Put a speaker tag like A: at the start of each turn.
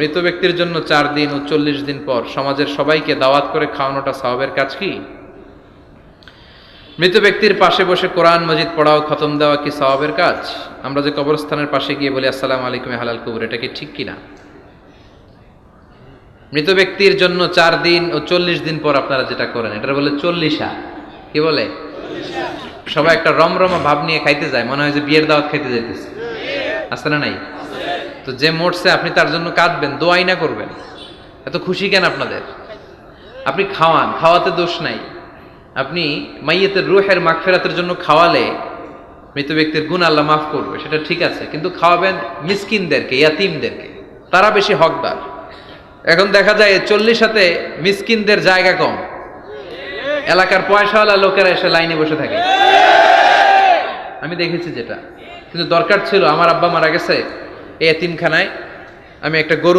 A: মৃত ব্যক্তির জন্য চার দিন ও চল্লিশ দিন পর সমাজের সবাইকে দাওয়াত করে খাওয়ানোটা সাহাবের কাজ কি? মৃত ব্যক্তির পাশে বসে কোরআন, মজিদ পড়াও, খতম দেওয়া কি সওয়াবের কাজ? আমরা যে কবরস্থানের পাশে গিয়ে বলি, আসসালাম আলাইকুম হালাল কবর এটা কি ঠিক কিনা? মৃত ব্যক্তির জন্য চার দিন ও চল্লিশ দিন পর আপনারা যেটা করেন এটা বলে চল্লিশা। কি বলে? সবাই একটা রমরমা ভাব নিয়ে খাইতে যায়, মনে হয় যে বিয়ের দাওয়াত খাইতে যাইতেছে। আসতে না নাই? তো যে মরছে, আপনি তার জন্য কাঁদবেন, দোয়াই না করবেন। এত খুশি কেন আপনাদের? আপনি খাওয়ান, খাওয়াতে দোষ নাই। আপনি মাইয়েতের রুহের মাগফেরাতের জন্য খাওয়ালে মৃত ব্যক্তির গুণ আল্লাহ মাফ করবে, সেটা ঠিক আছে। কিন্তু খাওয়াবেন মিসকিনদেরকে, ইয়াতিমদেরকে। তারা বেশি হকদার। এখন দেখা যায় চল্লিশ সাথে মিসকিনদের জায়গা কম। এলাকার পয়সাওয়ালা লোকেরা এসে লাইনে বসে থাকে। আমি দেখেছি যেটা। কিন্তু দরকার ছিল, আমার আব্বা মারা গেছে এই এতিমখানায় আমি একটা গরু